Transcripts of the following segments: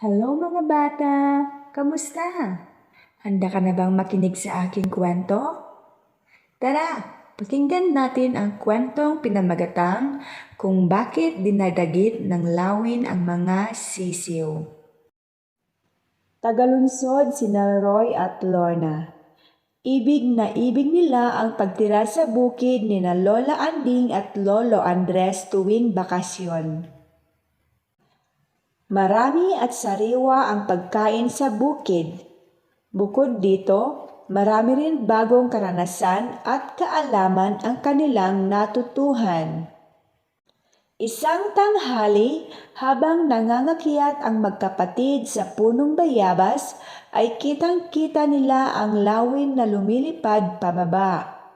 Hello mga bata! Kamusta? Handa ka na bang makinig sa aking kwento? Tara, pakinggan natin ang kwentong pinamagatang kung bakit dinadagit ng lawin ang mga sisiw. Tagalunsod sina Roy at Lorna. Ibig na ibig nila ang pagtira sa bukid ni na Lola Anding at Lolo Andres tuwing bakasyon. Marami at sariwa ang pagkain sa bukid. Bukod dito, marami rin bagong karanasan at kaalaman ang kanilang natutuhan. Isang tanghali, habang nangangakyat ang magkapatid sa punong bayabas, ay kitang-kita nila ang lawin na lumilipad pababa.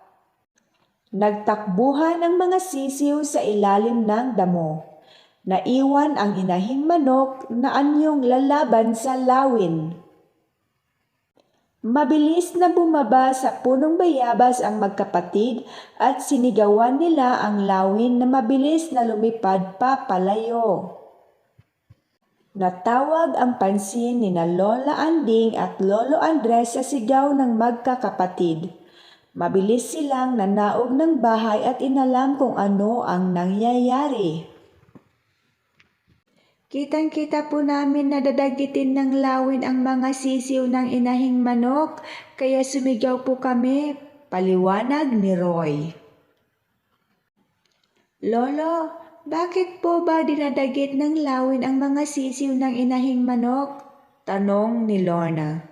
Nagtakbuhan ang mga sisiw sa ilalim ng damo. Naiwan ang inahing manok na anyong lalaban sa lawin. Mabilis na bumaba sa punong bayabas ang magkapatid at sinigawan nila ang lawin na mabilis na lumipad pa palayo. Natawag ang pansin ni na Lola Anding at Lolo Andres sa sigaw ng magkakapatid. Mabilis silang nanaog ng bahay at inalam kung ano ang nangyayari. Kitang-kita po namin na dadagitin ng lawin ang mga sisiw ng inahing manok, kaya sumigaw po kami, paliwanag ni Roy. Lolo, bakit po ba dinadagit ng lawin ang mga sisiw ng inahing manok? Tanong ni Lorna.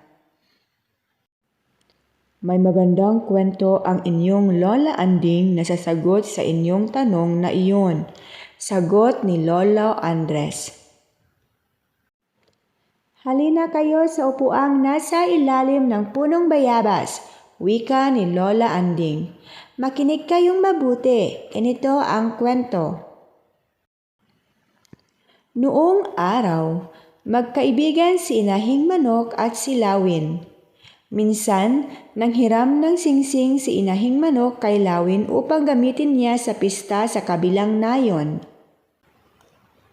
May magandang kwento ang inyong Lola Anding na sasagot sa inyong tanong na iyon. Sagot ni Lolo Andres. Halina kayo sa upuang nasa ilalim ng punong bayabas, wika ni Lola Anding. Makinig kayong mabuti, ganito ang kwento. Noong araw, magkaibigan si Inahing Manok at si Lawin. Minsan, nanghiram ng singsing si Inahing Manok kay Lawin upang gamitin niya sa pista sa kabilang nayon.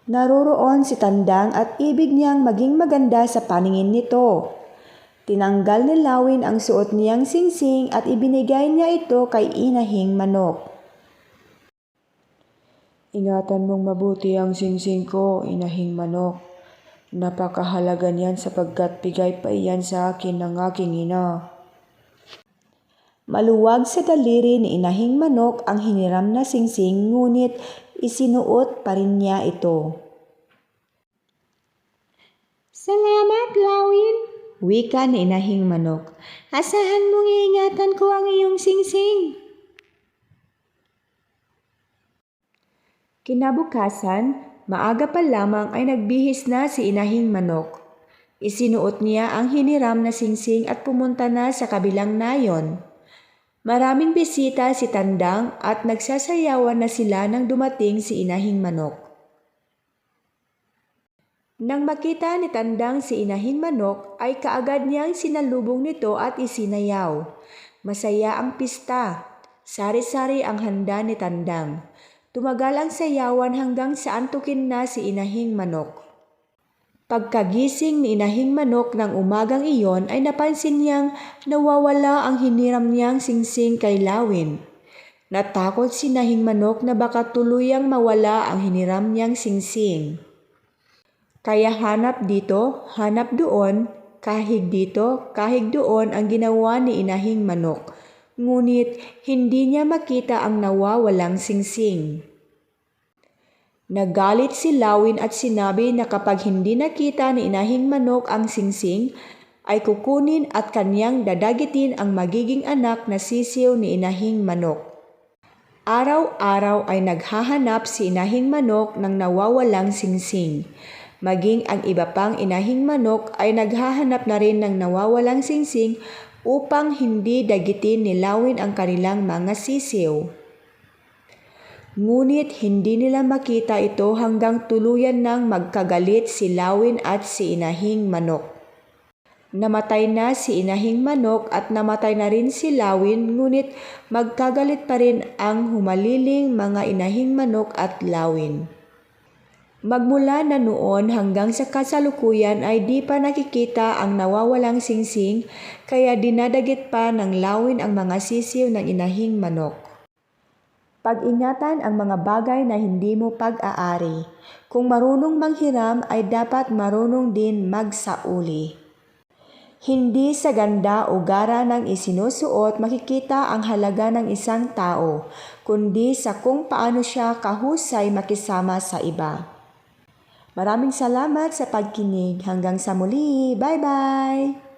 Naroroon si Tandang at ibig niyang maging maganda sa paningin nito. Tinanggal ni Lawin ang suot niyang singsing at ibinigay niya ito kay Inahing Manok. Ingatan mong mabuti ang singsing ko, Inahing Manok. Napakahalaga niyan sapagkat bigay pa iyan sa akin ng aking ina. Maluwag sa daliri ni Inahing Manok ang hiniram na singsing ngunit isinuot pa rin niya ito. Salamat, Lawin! Wika ni Inahing Manok. Asahan mong iingatan ko ang iyong singsing. Kinabukasan, maaga pa lamang ay nagbihis na si Inahing Manok. Isinuot niya ang hiniram na singsing at pumunta na sa kabilang nayon. Maraming bisita si Tandang at nagsasayawan na sila nang dumating si Inahing Manok. Nang makita ni Tandang si Inahing Manok ay kaagad niyang sinalubong nito at isinayaw. Masaya ang pista. Sari-sari ang handa ni Tandang. Tumagal ang sayawan hanggang sa antukin na si Inahing Manok. Pagkagising ni Inahing Manok ng umagang iyon ay napansin niyang nawawala ang hiniram niyang singsing kay Lawin. Natakot si Inahing Manok na baka tuluyang mawala ang hiniram niyang singsing. Kaya hanap dito, hanap doon, kahig dito, kahig doon ang ginawa ni Inahing Manok. Ngunit hindi niya makita ang nawawalang singsing. Nagalit si Lawin at sinabi na kapag hindi nakita ni Inahing Manok ang singsing, ay kukunin at kanyang dadagitin ang magiging anak na sisiw ni Inahing Manok. Araw-araw ay naghahanap si Inahing Manok ng nawawalang singsing. Maging ang iba pang inahing manok ay naghahanap na rin ng nawawalang singsing upang hindi dagitin ni Lawin ang kanilang mga sisiw. Ngunit hindi nila makita ito hanggang tuluyan nang magkagalit si Lawin at si Inahing Manok. Namatay na si Inahing Manok at namatay na rin si Lawin ngunit magkagalit pa rin ang humaliling mga Inahing Manok at Lawin. Magmula na noon hanggang sa kasalukuyan ay di pa nakikita ang nawawalang singsing kaya dinadagit pa ng lawin ang mga sisiw ng inahing manok. Pag-ingatan ang mga bagay na hindi mo pag-aari. Kung marunong manghiram ay dapat marunong din magsauli. Hindi sa ganda o gara ng isinusuot makikita ang halaga ng isang tao, kundi sa kung paano siya kahusay makisama sa iba. Maraming salamat sa pagkinig. Hanggang sa muli. Bye-bye!